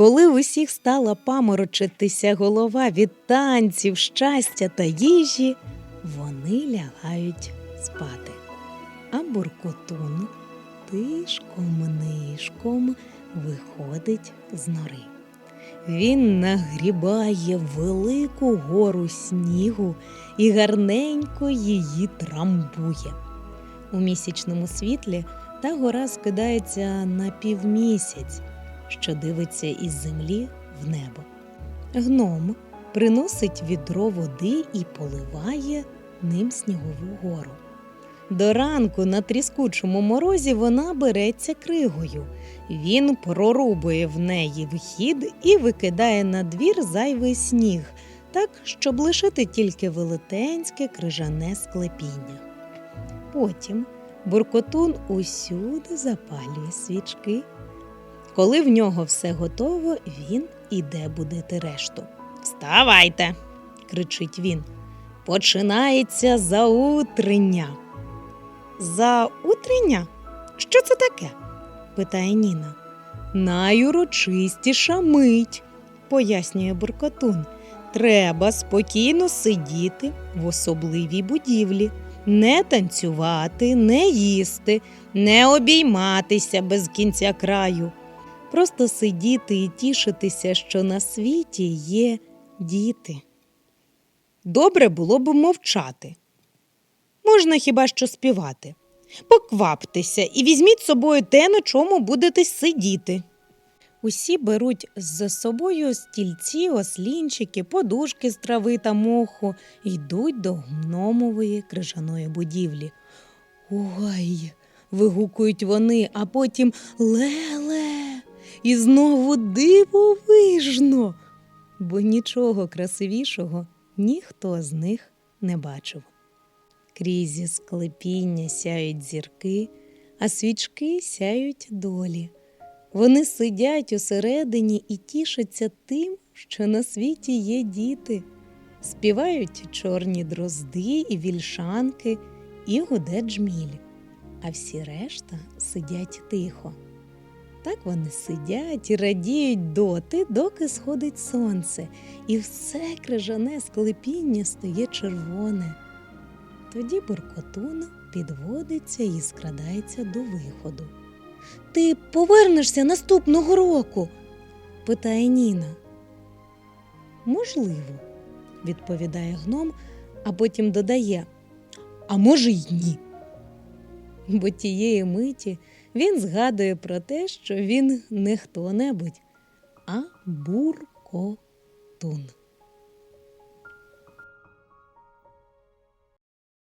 Коли в усіх стала паморочитися голова від танців, щастя та їжі, вони лягають спати. А буркотун тишком-нишком виходить з нори. Він нагрібає велику гору снігу і гарненько її трамбує. У місячному світлі та гора скидається на півмісяць, що дивиться із землі в небо. Гном приносить відро води і поливає ним снігову гору. До ранку на тріскучому морозі вона береться кригою. Він прорубує в неї вхід і викидає на двір зайвий сніг, так, щоб лишити тільки велетенське крижане склепіння. Потім буркотун усюди запалює свічки. Коли в нього все готово, він іде будити решту. Вставайте, кричить він. Починається заутрення. Заутрення? Що це таке? питає Ніна. Найурочистіша мить, пояснює буркотун. Треба спокійно сидіти в особливій будівлі, не танцювати, не їсти, не обійматися без кінця краю. Просто сидіти і тішитися, що на світі є діти. Добре було б мовчати. Можна хіба що співати. Покваптеся і візьміть з собою те, на чому будете сидіти. Усі беруть з собою стільці, ослінчики, подушки з трави та моху йдуть до гномової крижаної будівлі. Ой. вигукують вони, а потім леле, і знову дивовижно, бо нічого красивішого ніхто з них не бачив. Крізь склепіння сяють зірки, а свічки сяють долі. Вони сидять усередині і тішаться тим, що на світі є діти, співають чорні дрозди і вільшанки, і гуде джміль, а всі решта сидять тихо. Так вони сидять і радіють доти, доки сходить сонце, і все крижане склепіння стає червоне. Тоді буркотун підводиться і скрадається до виходу. Ти повернешся наступного року? питає Ніна. Можливо, відповідає гном, а потім додає, а може й ні. Бо тієї миті він згадує про те, що він не хто-небудь, а буркотун.